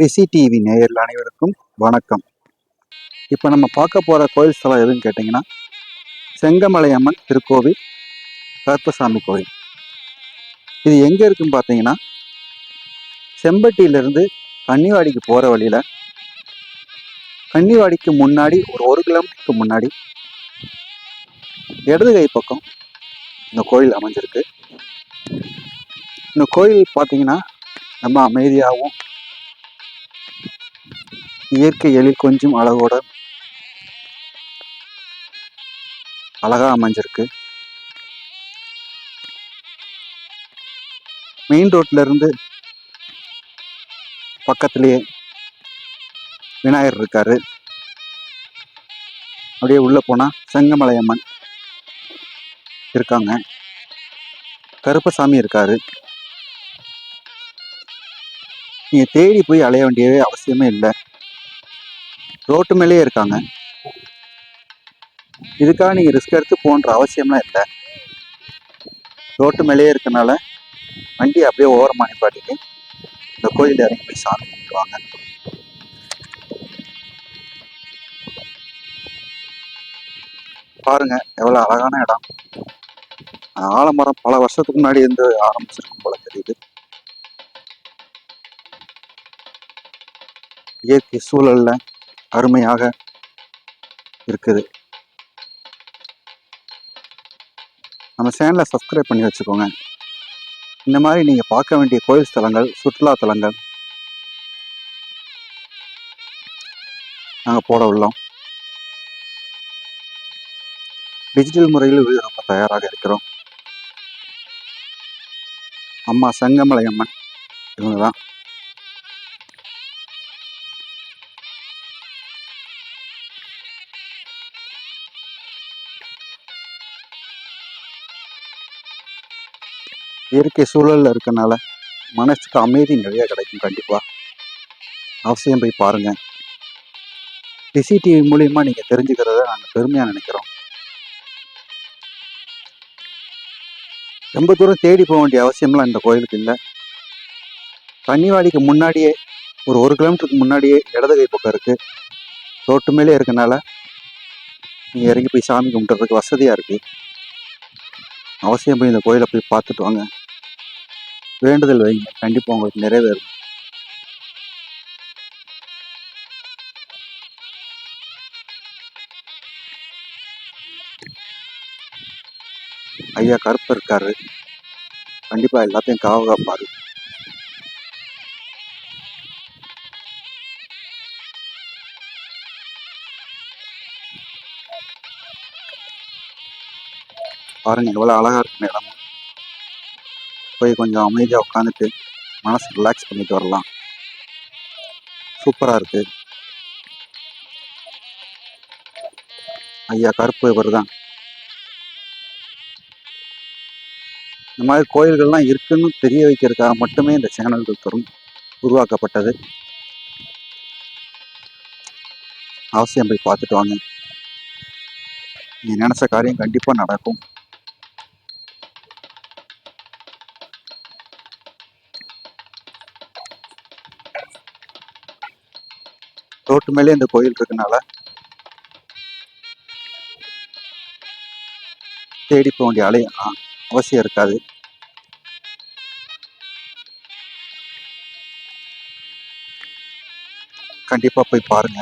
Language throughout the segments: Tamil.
ரிஷி டிவி நேயர்கள் அனைவருக்கும் வணக்கம். இப்போ நம்ம பார்க்க போகிற கோயில் ஸ்தலம் எதுன்னு கேட்டிங்கன்னா செங்கமலை அம்மன் திருக்கோவில் கருப்பசாமி கோயில் இது எங்கே இருக்குன்னு பார்த்தீங்கன்னா செம்பட்டியிலிருந்து கன்னிவாடிக்கு போகிற வழியில் கன்னிவாடிக்கு முன்னாடி ஒரு ஒரு கிலோமீட்டருக்கு முன்னாடி இடது கை பக்கம் இந்த கோயில் அமைஞ்சிருக்கு. இந்த கோயில் பார்த்தீங்கன்னா ரொம்ப அமைதியாகவும் இயற்கை எழில் கொஞ்சம் அழகோட அழகா அமைஞ்சிருக்கு. மெயின் ரோட்ல இருந்து பக்கத்திலேயே விநாயகர் இருக்காரு. அப்படியே உள்ள போனா செங்கமலை அம்மன் இருக்காங்க. கருப்பசாமி இருக்காரு. நீங்க தேடி போய் அலைய வேண்டியவே அவசியமே இல்லை. ரோட்டு மேலேயே இருக்காங்க. இதுக்காக நீங்கள் ரிஸ்க் எடுத்து போன்ற அவசியம்லாம் இல்லை. ரோட்டு மேலேயே இருக்கனால வண்டி அப்படியே ஓரமாக நிப்பாட்டிட்டு இந்த கோயில் இறங்கி போய் சாமி கும்பிடுவாங்க பாருங்க எவ்வளோ அழகான இடம். ஆலமரம் பல வருஷத்துக்கு முன்னாடி இருந்து ஆரம்பிச்சிருக்கும் போல தெரியுது. இயற்கை சூழல்ல அருமையாக இருக்குது. நம்ம சேனலை சப்ஸ்கிரைப் பண்ணி வச்சுக்கோங்க. இந்த மாதிரி நீங்கள் பார்க்க வேண்டிய கோயில் ஸ்தலங்கள் சுற்றுலா தலங்கள் நாங்கள் போட உள்ளோம். டிஜிட்டல் முறையில் வீடியோ தயாராக இருக்கிறோம். அம்மா செங்கமலை அம்மன் இவங்க தான் இயற்கை சூழலில் இருக்கனால மனசுக்கு அமைதி நிறைய கிடைக்கும் கண்டிப்பாக அவசியம் போய் பாருங்க. டிசிடிவி மூலியமாக நீங்கள் தெரிஞ்சுக்கிறத நாங்கள் பெருமையாக நினைக்கிறோம். ரொம்ப தூரம் தேடி போக வேண்டிய அவசியம்லாம் இந்த கோயிலுக்கு இல்லை. கன்னிவாடிக்கு முன்னாடியே ஒரு ஒரு கிலோமீட்டருக்கு முன்னாடியே இடது கை பக்கம் இருக்குது ரோட்டு மேலே இருக்கனால நீங்கள் இறங்கி போய் சாமி கும்பிட்றதுக்கு வசதியாக இருக்குது அவசியம் போய் இந்த கோயிலை போய் பார்த்துட்டு வாங்க. வேண்டுதல் வைங்க கண்டிப்பா உங்களுக்கு நிறைவேறும். ஐயா கருப்பு இருக்காரு. கண்டிப்பா எல்லாத்தையும் காவகாப்பாரு பாருங்க எவ்வளவு அழகா இருக்கு இடம் போய் கொஞ்சம் அமைதியா உட்காந்துட்டு மனசு ரிலாக்ஸ் பண்ணிட்டு வரலாம். சூப்பரா இருக்கு. ஐயா கருப்பு இவர் தான். இந்த மாதிரி கோயில்கள்லாம் இருக்குன்னு தெரிய வைக்கிறதுக்காக மட்டுமே இந்த சேனல்கள் தரும் உருவாக்கப்பட்டது. அவசியம் போய் பார்த்துட்டு வாங்க. நீ நினச்ச காரியம் கண்டிப்பா நடக்கும். ரோட்டு மேலே இந்த கோயில் இருக்கனால தேடி போக வேண்டிய அலை ஆ, அவசியம் இருக்காது. கண்டிப்பா போய் பாருங்க.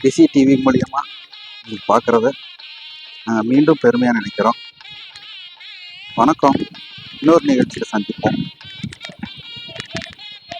டிசி டிவி மூலியமா நீங்கள் பார்க்குறத நாங்கள் மீண்டும் பெருமையாக நினைக்கிறோம். வணக்கம். இன்னொரு நிகழ்ச்சியில் சந்திப்போம்.